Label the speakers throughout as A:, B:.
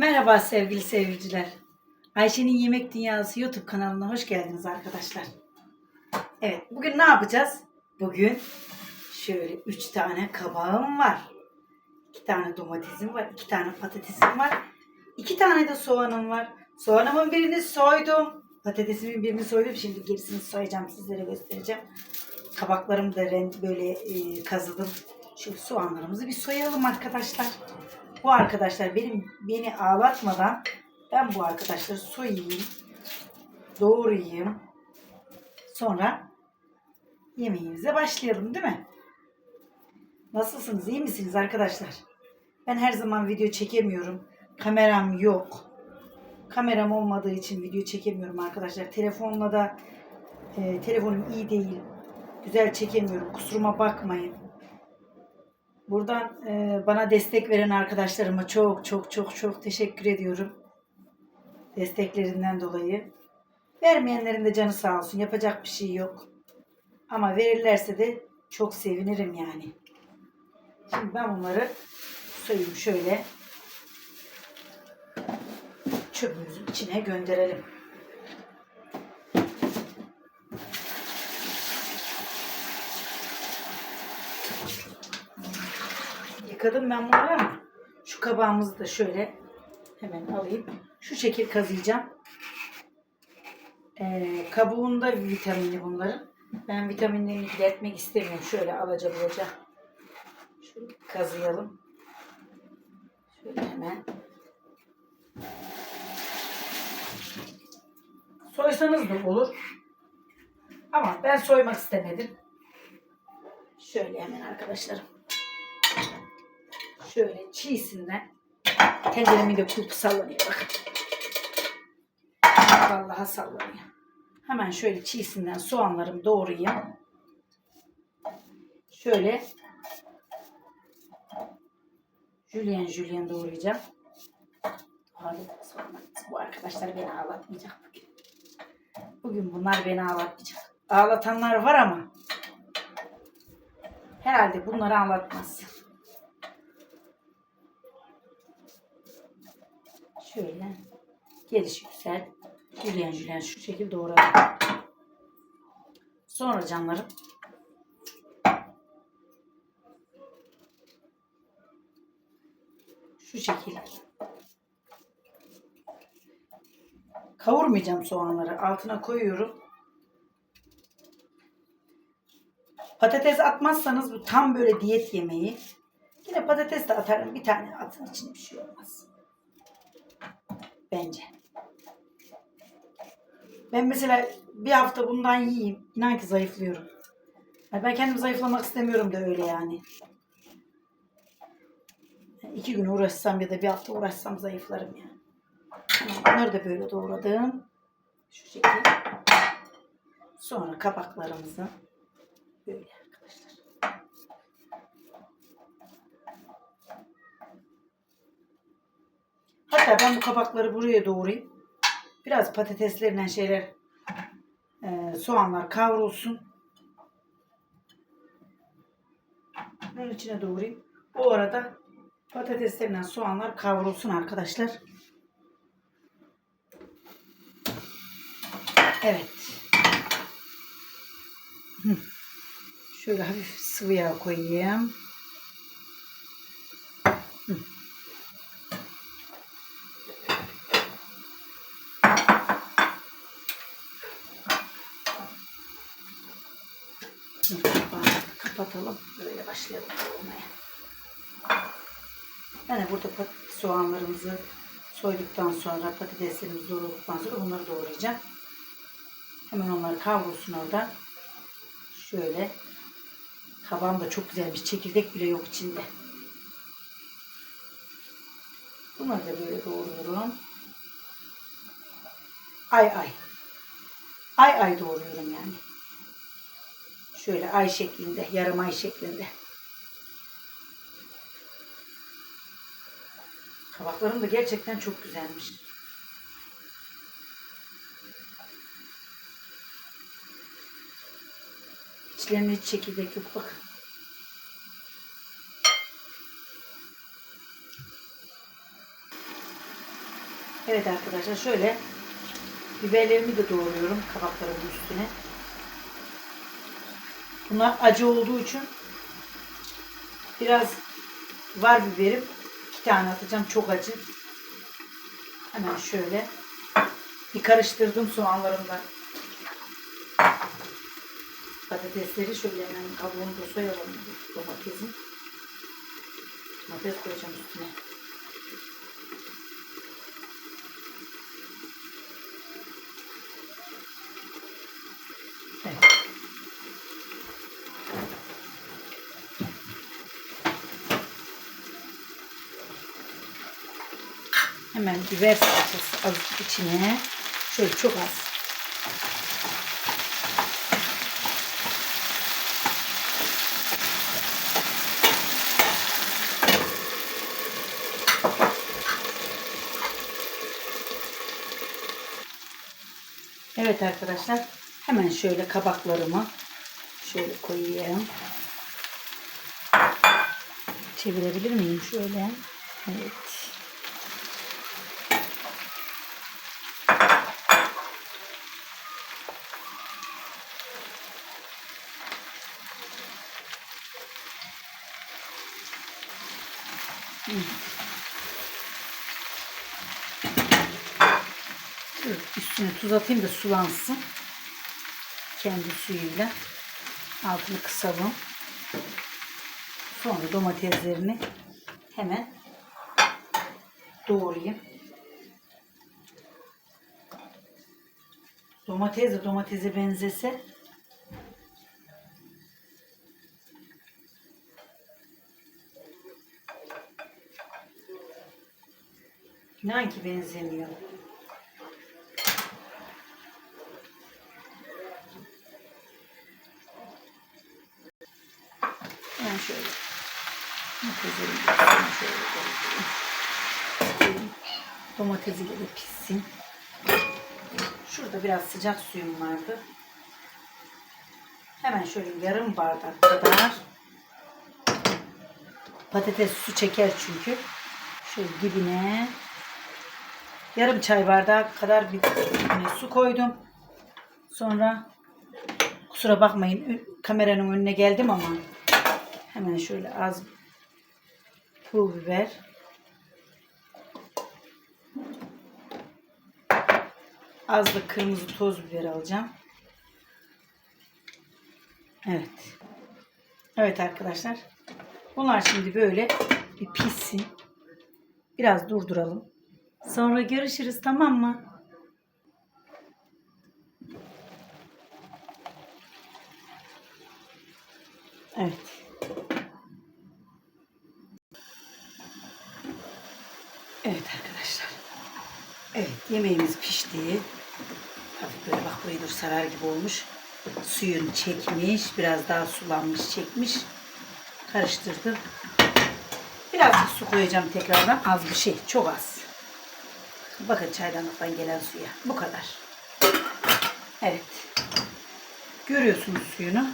A: Merhaba sevgili seyirciler. Ayşe'nin Yemek Dünyası YouTube kanalına hoş geldiniz arkadaşlar. Evet, bugün ne yapacağız? Bugün şöyle üç tane kabağım var. iki tane domatesim var, iki tane patatesim var. iki tane de soğanım var. Soğanımın birini soydum. Patatesimin birini soydum. Şimdi gerisini soyacağım sizlere göstereceğim. Kabaklarımı da böyle e, kazıdım. Şu soğanlarımızı bir soyalım arkadaşlar. Bu arkadaşlar benim beni ağlatmadan ben bu arkadaşları soyayım, doğrayayım. Sonra yemeğimize başlayalım değil mi? Nasılsınız? iyi misiniz arkadaşlar? Ben her zaman video çekemiyorum. Kameram yok. Kameram olmadığı için video çekemiyorum arkadaşlar. Telefonla da e, telefonum iyi değil. Güzel çekemiyorum. Kusuruma bakmayın. Buradan e, bana destek veren arkadaşlarıma çok çok çok çok teşekkür ediyorum. Desteklerinden dolayı. Vermeyenlerin de canı sağ olsun. Yapacak bir şey yok. Ama verirlerse de çok sevinirim yani. Şimdi ben bunları soyayım şöyle. Çöpümüzün içine gönderelim. Yıkadım ben bunları ama şu kabağımızı da şöyle hemen alayım. Şu şekil kazıyacağım. Ee, kabuğunda vitamini bunların. Ben vitaminlerini iletmek istemiyorum. Şöyle alaca bulaca. Şöyle kazıyalım. Şöyle hemen. Soysanız da olur. Ama ben soymak istemedim. Şöyle hemen arkadaşlarım. Şöyle çiğsinden tenceremin de kulpu sallanıyor bakın. Vallahi sallanıyor. Hemen şöyle çiğsinden soğanlarımı doğrayayım. Şöyle jülyen jülyen doğrayacağım. Bu arkadaşlar beni ağlatmayacak bugün. Bugün bunlar beni ağlatmayacak. Ağlatanlar var ama herhalde bunları ağlatmaz. Şöyle gelişi güzel jülyen jülyen şu şekilde doğradım. Sonra canlarım şu şekilde kavurmayacağım soğanları altına koyuyorum. Patates atmazsanız bu tam böyle diyet yemeği. Yine patates de atarım. Bir tane atın içine bir şey olmaz. Bence. Ben mesela bir hafta bundan yiyeyim. İnan ki zayıflıyorum. Ben kendim zayıflamak istemiyorum da öyle yani. İki gün uğraşsam ya da bir hafta uğraşsam zayıflarım yani. Bunları da böyle doğradım. Şu şekilde. Sonra kabaklarımızı böyle arkadaşlar. Hatta ben bu kabakları buraya doğrayayım. Biraz patateslerle şeyler e, soğanlar kavrulsun. Bunun içine doğrayayım. Bu arada patateslerle soğanlar kavrulsun arkadaşlar. Evet. Şöyle hafif sıvı yağ koyayım. Hı. Şimdi kapağını kapatalım. Böyle başlayalım kavurmaya. Yani burada soğanlarımızı soyduktan sonra patateslerimizi doğradıktan sonra bunları doğrayacağım. Hemen onları kavrulsun orada. Şöyle. Kabağım çok güzelmiş. Çekirdek bile yok içinde. Bunları da böyle doğruyorum. Ay ay. Ay ay doğruyorum yani. Şöyle ay şeklinde, yarım ay şeklinde. Kabaklarım da gerçekten çok güzelmiş. İçlerinde hiç çekirdek yok bakın. Evet arkadaşlar şöyle biberlerimi de doğruyorum kabaklarımın üstüne. Bunlar acı olduğu için biraz var biberim. iki tane atacağım. Çok acı. Hemen şöyle bir karıştırdım soğanlarımla. Patatesleri şöyle hemen kabuğunu da soyalım. Domatesin. Domates koyacağım üstüne. Hemen biber salçası azıcık içine. Şöyle çok az. Evet arkadaşlar. Hemen şöyle kabaklarımı şöyle koyayım. Çevirebilir miyim şöyle? Evet. Dur, Üstüne tuz atayım da sulansın. Kendi suyuyla. Altını kısalım. Sonra domateslerini hemen doğrayayım. Domates de domatese benzese İnan ki benzemiyor. Ben şöyle üstüne şöyle. Domatesiyle de pişsin. Şurada biraz sıcak suyum vardı. Hemen şöyle yarım bardak kadar patates su çeker çünkü. Şöyle dibine yarım çay bardağı kadar bir su koydum. Sonra kusura bakmayın kameranın önüne geldim ama hemen şöyle az pul biber az da kırmızı toz biber alacağım. Evet. Evet arkadaşlar. Bunlar şimdi böyle bir pişsin. Biraz durduralım. Sonra görüşürüz tamam mı? Evet. Evet arkadaşlar. Evet yemeğimiz pişti. Hafif böyle bak burayı dur sarar gibi olmuş. Suyunu çekmiş. Biraz daha sulanmış çekmiş. Karıştırdım. Biraz su koyacağım tekrardan. Az bir şey. Çok az. Bakın çaydanlıktan gelen suya. Bu kadar. Evet. Görüyorsunuz suyunu.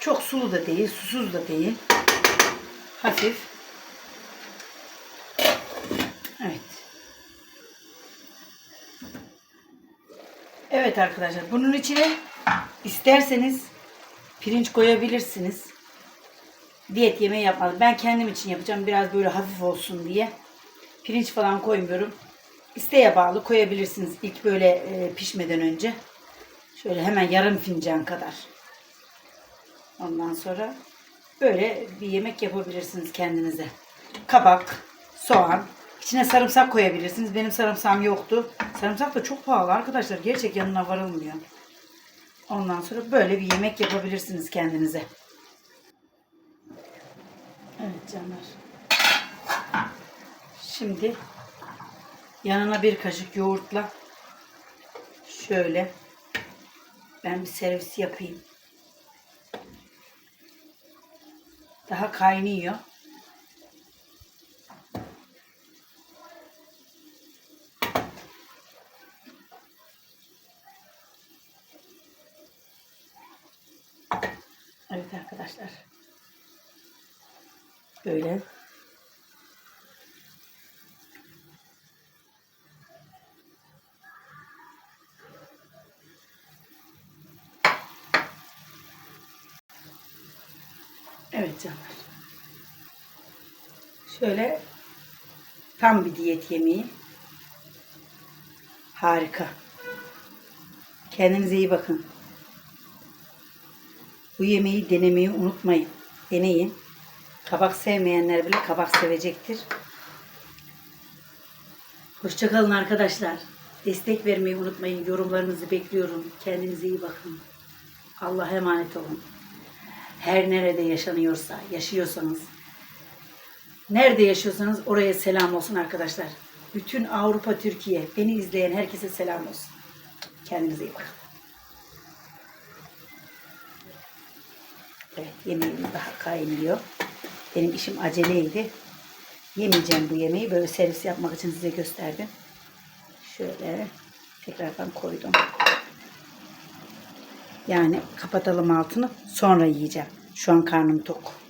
A: Çok sulu da değil, susuz da değil. Hafif. Evet. Evet arkadaşlar bunun içine isterseniz pirinç koyabilirsiniz. Diyet yemeği yapmadım. Ben kendim için yapacağım. Biraz böyle hafif olsun diye. Pirinç falan koymuyorum. İsteğe bağlı koyabilirsiniz ilk böyle e, pişmeden önce. Şöyle hemen yarım fincan kadar. Ondan sonra böyle bir yemek yapabilirsiniz kendinize. Kabak, soğan, içine sarımsak koyabilirsiniz. Benim sarımsağım yoktu. Sarımsak da çok pahalı arkadaşlar. Gerçek yanına varılmıyor. Ondan sonra böyle bir yemek yapabilirsiniz kendinize. Evet canlar. Şimdi yanına bir kaşık yoğurtla şöyle ben bir servis yapayım. Daha kaynıyor. Evet arkadaşlar. Böyle. Canlar. Şöyle tam bir diyet yemeği. Harika. Kendinize iyi bakın. Bu yemeği denemeyi unutmayın. Deneyin. Kabak sevmeyenler bile kabak sevecektir. Hoşçakalın arkadaşlar. Destek vermeyi unutmayın. Yorumlarınızı bekliyorum. Kendinize iyi bakın. Allah'a emanet olun. Her nerede yaşanıyorsa, yaşıyorsanız, nerede yaşıyorsanız oraya selam olsun arkadaşlar. Bütün Avrupa, Türkiye, beni izleyen herkese selam olsun. Kendinize iyi bakın. Evet, yemeğimiz daha kaynıyor. Benim işim aceleydi. Yemeyeceğim bu yemeği. Böyle servis yapmak için size gösterdim. Şöyle tekrardan koydum. Yani kapatalım altını. Sonra yiyeceğim. Şu an karnım tok.